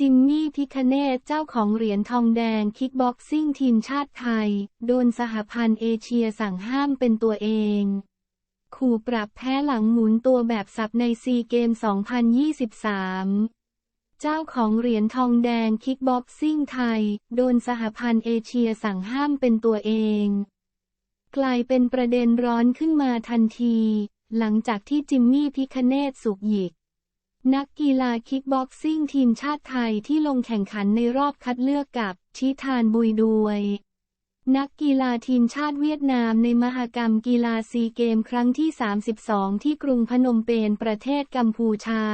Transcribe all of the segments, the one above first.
จิมมี่พิคเนตเจ้าของเหรียญทองแดงคิกบ็อกซิ่งทีมชาติไทย โดนสหพันธ์เอเชียสั่งห้ามเป็นตัวเอง ขู่ปรับแพ้หลังหมุนตัวแบบสับในซีเกม 2023 เจ้าของเหรียญทองแดงคิกบ็อกซิ่งไทย โดนสหพันธ์เอเชียสั่งห้ามเป็นตัวเอง กลายเป็นประเด็นร้อนขึ้นมาทันที หลังจากที่จิมมี่พิคเนตสุกหยิก นักกีฬาคิกบ็อกซิ่งทีมชาติไทยที่ลงแข่งขันในรอบคัดเลือกกับ ชิทานบุยดวย นักกีฬาทีมชาติเวียดนามในมหกรรมกีฬาซีเกมครั้งที่ 32 ที่กรุงพนมเปญประเทศกัมพูชา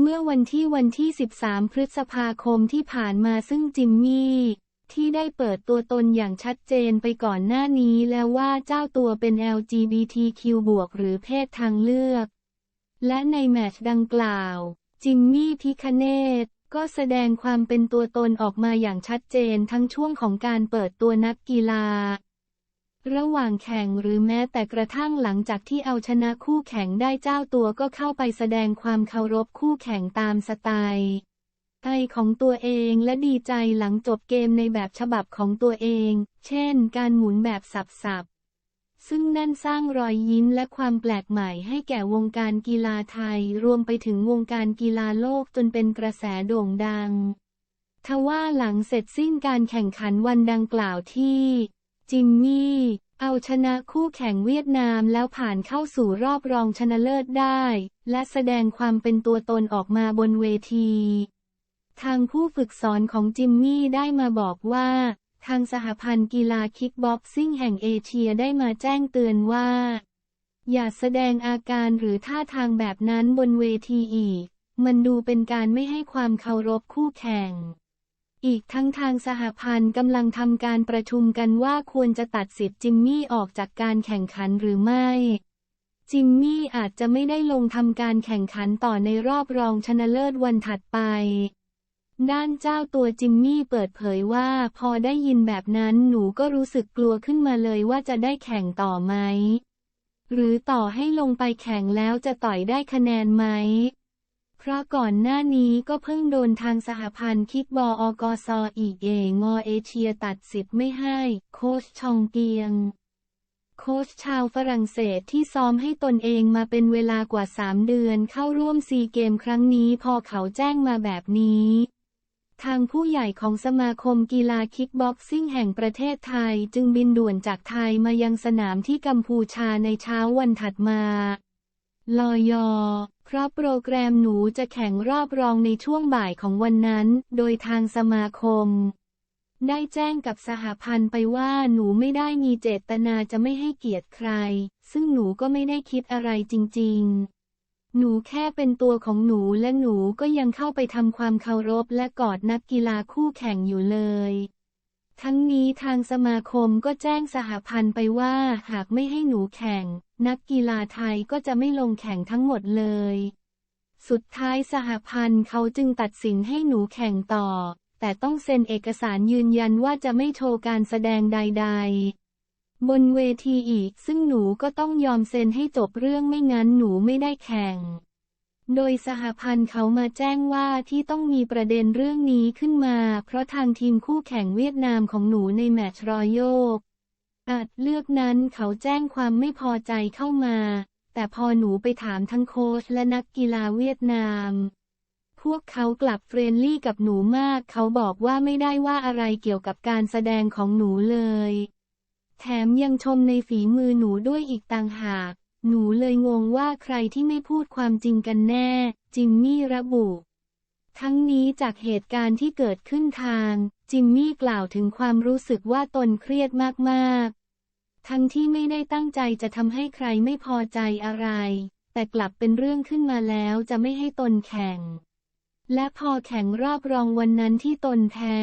เมื่อวันที่วันที่ 13 พฤษภาคมที่ผ่านมาซึ่งจิมมี่ ที่ได้เปิดตัวตนอย่างชัดเจนไปก่อนหน้านี้แล้วว่าเจ้าตัวเป็น LGBTQ บวกหรือเพศทางเลือก และในแมตช์ดังกล่าว จิมมี่พิคเนตก็แสดงความเป็นตัวตนออกมาอย่างชัดเจนทั้งช่วงของการเปิดตัวนักกีฬา ระหว่างแข่งหรือแม้แต่กระทั่งหลังจากที่เอาชนะคู่แข่งได้เจ้าตัวก็เข้าไปแสดงความเคารพคู่แข่งตามสไตล์ไทยของตัวเองและดีใจหลังจบเกมในแบบฉบับของตัวเอง เช่น การหมุนแบบสับๆ ซึ่งนั่นสร้างรอยยิ้มและความแปลกใหม่ให้แก่วงการกีฬาไทย รวมไปถึงวงการกีฬาโลกจนเป็นกระแสโด่งดัง ทว่าหลังเสร็จสิ้นการแข่งขันวันดังกล่าวที่ จิมมี่ เอาชนะคู่แข่งเวียดนามแล้วผ่านเข้าสู่รอบรองชนะเลิศได้ และแสดงความเป็นตัวตนออกมาบนเวที ทางผู้ฝึกสอนของจิมมี่ได้มาบอกว่า ทางสหพันธ์กีฬาคิกบ็อกซิ่งแห่งเอเชียได้มาแจ้งเตือนว่า อย่าแสดงอาการหรือท่าทางแบบนั้นบนเวทีอีก มันดูเป็นการไม่ให้ความเคารพคู่แข่ง อีกทั้งทางสหพันธ์กำลังทำการประชุมกันว่าควรจะตัดสิทธิ์จิมมี่ออกจากการแข่งขันหรือไม่ จิมมี่อาจจะไม่ได้ลงทำการแข่งขันต่อในรอบรองชนะเลิศวันถัดไป ด้านเจ้าตัวจิมมี่เปิดเผยว่าพอได้ยินแบบนั้นหนูก็รู้สึกกลัวขึ้นมาเลยว่าจะได้แข่งต่อไหม หรือต่อให้ลงไปแข่งแล้วจะต่อยได้คะแนนไหม เพราะก่อนหน้านี้ก็เพิ่งโดนทางสหพันธ์คิกบออกซออีกเองอเอเชียตัดสิทธิ์ไม่ให้ โคชชองเกียง โค้ชชาวฝรั่งเศสที่ซ้อมให้ตนเองมาเป็นเวลากว่า3เดือนเข้าร่วมซีเกมครั้งนี้พอเขาแจ้งมาแบบนี้ ทางผู้ใหญ่ของสมาคมกีฬาคิกบ็อกซิ่งแห่งประเทศไทยจึงบินด่วนจากไทยมายังสนามที่กัมพูชาในเช้าวันถัดมา ลอยอเพราะโปรแกรมหนูจะแข่งรอบรองในช่วงบ่ายของวันนั้น โดยทางสมาคม ได้แจ้งกับสหพันธ์ไปว่าหนูไม่ได้มีเจตนาจะไม่ให้เกียรติใคร ซึ่งหนูก็ไม่ได้คิดอะไรจริง ๆ หนูแค่เป็นตัวของหนูและหนูก็ยังเข้าไปทำความเคารพและกอดนักกีฬาคู่แข่งอยู่เลย ทั้งนี้ทางสมาคมก็แจ้งสหพันธ์ไปว่าหากไม่ให้หนูแข่ง นักกีฬาไทยก็จะไม่ลงแข่งทั้งหมดเลย สุดท้ายสหพันธ์เขาจึงตัดสินให้หนูแข่งต่อ แต่ต้องเซ็นเอกสารยืนยันว่าจะไม่โชว์การแสดงใด ๆ บนเวทีอีกซึ่งหนูก็ต้องยอมเซ็นให้จบเรื่องไม่งั้นหนูไม่ได้แข่ง โดยสหพันธ์เขามาแจ้งว่าที่ต้องมีประเด็นเรื่องนี้ขึ้นมา เพราะทางทีมคู่แข่งเวียดนามของหนูในแมตช์รอยโยกอาจเลือกนั้นเขาแจ้งความไม่พอใจเข้ามา แต่พอหนูไปถามทั้งโค้ชและนักกีฬาเวียดนาม พวกเขากลับเฟรนลี่กับหนูมาก เขาบอกว่าไม่ได้ว่าอะไรเกี่ยวกับการแสดงของหนูเลย แถมยังชมในฝีมือหนูด้วยอีกต่างหาก หนูเลยงงว่าใครที่ไม่พูดความจริงกันแน่ จิมมี่ระบุ ทั้งนี้จากเหตุการณ์ที่เกิดขึ้นทาง จิมมี่กล่าวถึงความรู้สึกว่าตนเครียดมากๆ ทั้งที่ไม่ได้ตั้งใจจะทำให้ใครไม่พอใจอะไร แต่กลับเป็นเรื่องขึ้นมาแล้วจะไม่ให้ตนแข่ง และพอแข่งรอบรองวันนั้นที่ตนแพ้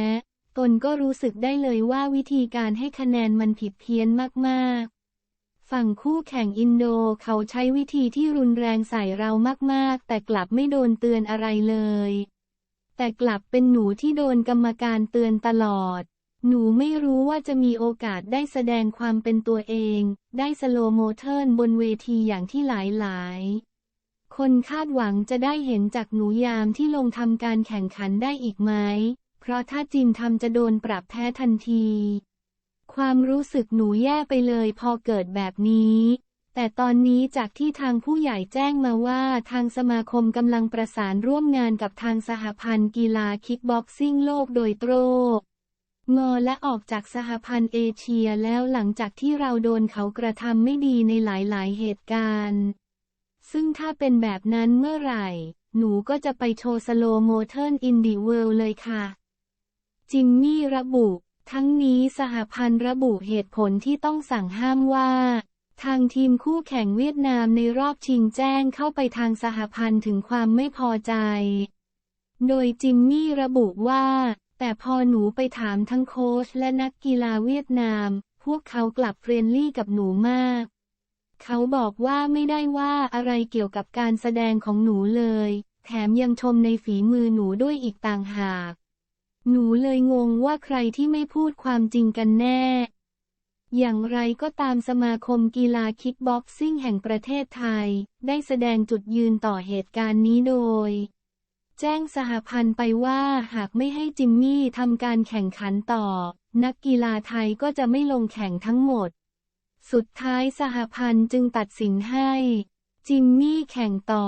ตนก็รู้สึกได้เลยว่าวิธีการให้คะแนนมันผิดเพี้ยนมากๆ ฝั่งคู่แข่งอินโดเขาใช้วิธีที่รุนแรงใส่เรามากๆ แต่กลับไม่โดนเตือนอะไรเลย แต่กลับเป็นหนูที่โดนกรรมการเตือนตลอด หนูไม่รู้ว่าจะมีโอกาสได้แสดงความเป็นตัวเอง ได้สโลโมเทิร์นบนเวทีอย่างที่หลายๆ คนคาดหวังจะได้เห็นจากหนูยามที่ลงทำการแข่งขันได้อีกไหม เพราะถ้าจินทำจะโดนปรับแพ้ทันที ความรู้สึกหนูแย่ไปเลยพอเกิดแบบนี้ แต่ตอนนี้จากที่ทางผู้ใหญ่แจ้งมาว่าทางสมาคมกำลังประสานร่วมงานกับทางสหพันธ์กีฬาคิกบ็อกซิ่งโลกโดยตรงงอและออกจากสหพันธ์เอเชียแล้วหลังจากที่เราโดนเขากระทำไม่ดีในหลาย ๆ เหตุการณ์ ซึ่งถ้าเป็นแบบนั้นเมื่อไหร่ หนูก็จะไปโชว์สโลโมเทิร์นอินดีเวิลด์เลยค่ะ จิมมี่ระบุ ทั้งนี้สหพันธ์ระบุเหตุผลที่ต้องสั่งห้ามว่า ทางทีมคู่แข่งเวียดนามในรอบชิงแจ้งเข้าไปทางสหพันธ์ถึงความไม่พอใจ โดยจิมมี่ระบุว่า แต่พอหนูไปถามทั้งโค้ชและนักกีฬาเวียดนาม พวกเขากลับเฟรนลี่กับหนูมากเขาบอกว่าไม่ได้ว่าอะไรเกี่ยวกับการแสดงของหนูเลย แถมยังชมในฝีมือหนูด้วยอีกต่างหาก หนูเลยงงว่าใครที่ไม่พูดความจริงกันแน่ อย่างไรก็ตามสมาคมกีฬาคิกบ็อกซิ่งแห่งประเทศไทย ได้แสดงจุดยืนต่อเหตุการณ์นี้โดย แจ้งสหพันธ์ไปว่าหากไม่ให้จิมมี่ทำการแข่งขันต่อ นักกีฬาไทยก็จะไม่ลงแข่งทั้งหมด สุดท้ายสหพันธ์จึงตัดสินให้ จิมมี่แข่งต่อ